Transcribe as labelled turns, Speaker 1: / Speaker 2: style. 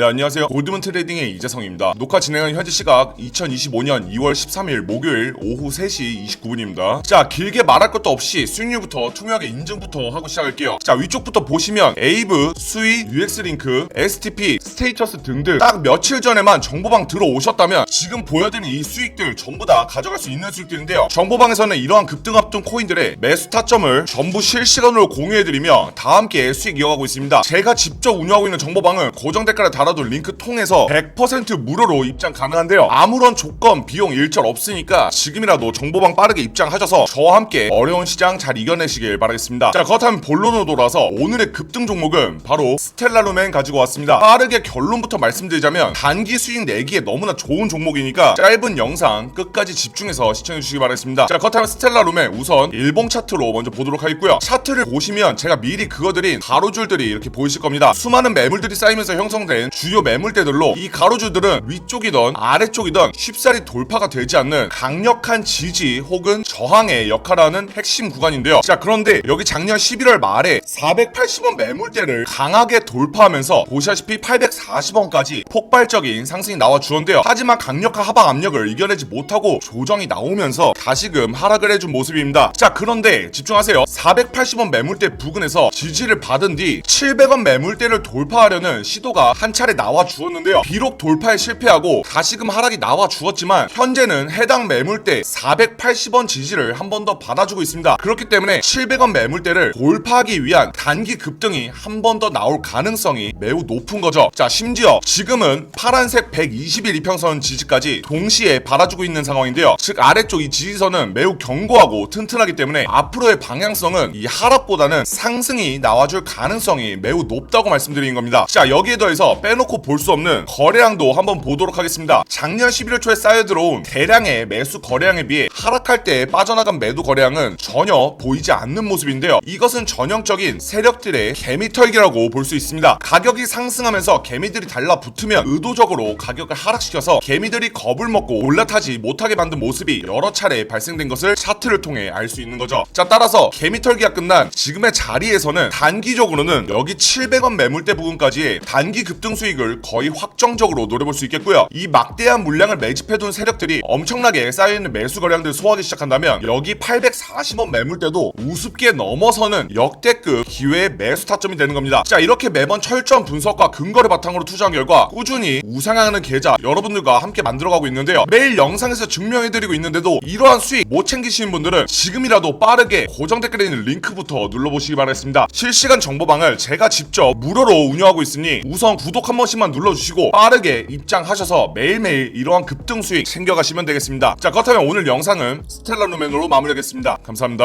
Speaker 1: 네 안녕하세요. 골드문 트레이딩의 이재성입니다. 녹화 진행은 현재 시각 2025년 2월 13일 목요일 오후 3시 29분입니다. 자 길게 말할 것도 없이 수익률부터 투명하게 인증부터 하고 시작할게요. 자 위쪽부터 보시면 에이브, 수이, UX링크, STP, 스테이터스 등등 딱 며칠 전에만 정보방 들어오셨다면 지금 보여드리는 이 수익들 전부 다 가져갈 수 있는 수익들인데요. 정보방에서는 이러한 급등합동 코인들의 매수 타점을 전부 실시간으로 공유해드리며 다 함께 수익 이어가고 있습니다. 제가 직접 운영하고 있는 정보방은 고정 댓글에 달아 둔 링크 통해서 100% 무료로 입장 가능한데요. 아무런 조건, 비용 일절 없으니까 지금이라도 정보방 빠르게 입장하셔서 저와 함께 어려운 시장 잘 이겨내시길 바라겠습니다. 자, 그렇다면 본론으로 돌아서 오늘의 급등 종목은 바로 스텔라루멘 가지고 왔습니다. 빠르게 결론부터 말씀드리자면 단기 수익 내기에 너무나 좋은 종목이니까 짧은 영상 끝까지 집중해서 시청해 주시기 바라겠습니다. 자, 그렇다면 스텔라루멘 우선 일봉 차트로 먼저 보도록 하겠고요. 차트를 보시면 제가 미리 그어드린 가로줄들이 이렇게 보이실 겁니다. 수많은 매물들이 쌓이면서 형성된 주요 매물대들로 이 가로줄들은 위쪽이든 아래쪽이든 쉽사리 돌파가 되지 않는 강력한 지지 혹은 저항의 역할하는 핵심 구간인데요. 자 그런데 여기 작년 11월 말에 480원 매물대를 강하게 돌파하면서 보시다시피 840원까지 폭발적인 상승이 나와 주었는데요. 하지만 강력한 하방 압력을 이겨내지 못하고 조정이 나오면서 다시금 하락을 해준 모습입니다. 자 그런데 집중하세요. 480원 매물대 부근에서 지지를 받은 뒤 700원 매물대를 돌파하려는 시도가 한 차례 나와 주었는데요. 비록 돌파에 실패하고 다시금 하락이 나와 주었지만 현재는 해당 매물대 480원 지지를 한 번 더 받아주고 있습니다. 그렇기 때문에 700원 매물대를 돌파하기 위한 단기 급등이 한 번 더 나올 가능성이 매우 높은 거죠. 자, 심지어 지금은 파란색 120일 이평선 지지까지 동시에 받아주고 있는 상황인데요. 즉 아래쪽 이 지지선은 매우 견고하고 튼튼하기 때문에 앞으로의 방향성은 이 하락보다는 상승이 나와줄 가능성이 매우 높다고 말씀드리는 겁니다. 자, 여기에 더해서 빼놓고 볼 수 없는 거래량도 한번 보도록 하겠습니다. 작년 11월 초에 쌓여 들어온 대량의 매수 거래량에 비해 하락할 때 빠져나간 매도 거래량은 전혀 보이지 않는 모습인데요. 이것은 전형적인 세력들의 개미털기라고 볼 수 있습니다. 가격이 상승하면서 개미들이 달라붙으면 의도적으로 가격을 하락시켜서 개미들이 겁을 먹고 올라타지 못하게 만든 모습이 여러 차례 발생된 것을 차트를 통해 알 수 있는 거죠. 자, 따라서 개미털기가 끝난 지금의 자리에서는 단기적으로는 여기 700원 매물대 부분까지 단기 급등 수익을 거의 확정적으로 노려볼 수 있겠고요. 이 막대한 물량을 매집해둔 세력들이 엄청나게 쌓여있는 매수 거래량들을 소화하기 시작한다면 여기 840원 매물대도 우습게 넘어서는 역대급 기회의 매수 타점이 되는 겁니다. 자 이렇게 매번 철저한 분석과 근거를 바탕으로 투자한 결과 꾸준히 우상향하는 계좌 여러분들과 함께 만들어가고 있는데요. 매일 영상에서 증명해드리고 있는데도 이러한 수익 못 챙기시는 분들은 지금이라도 빠르게 고정 댓글에 있는 링크부터 눌러보시기 바라겠습니다. 실시간 정보방을 제가 직접 무료로 운영하고 있으니 우선 구독 한 번씩만 눌러주시고 빠르게 입장하셔서 매일매일 이러한 급등 수익 챙겨가시면 되겠습니다. 자 그렇다면 오늘 영상은 스텔라 루멘으로 마무리하겠습니다. 감사합니다.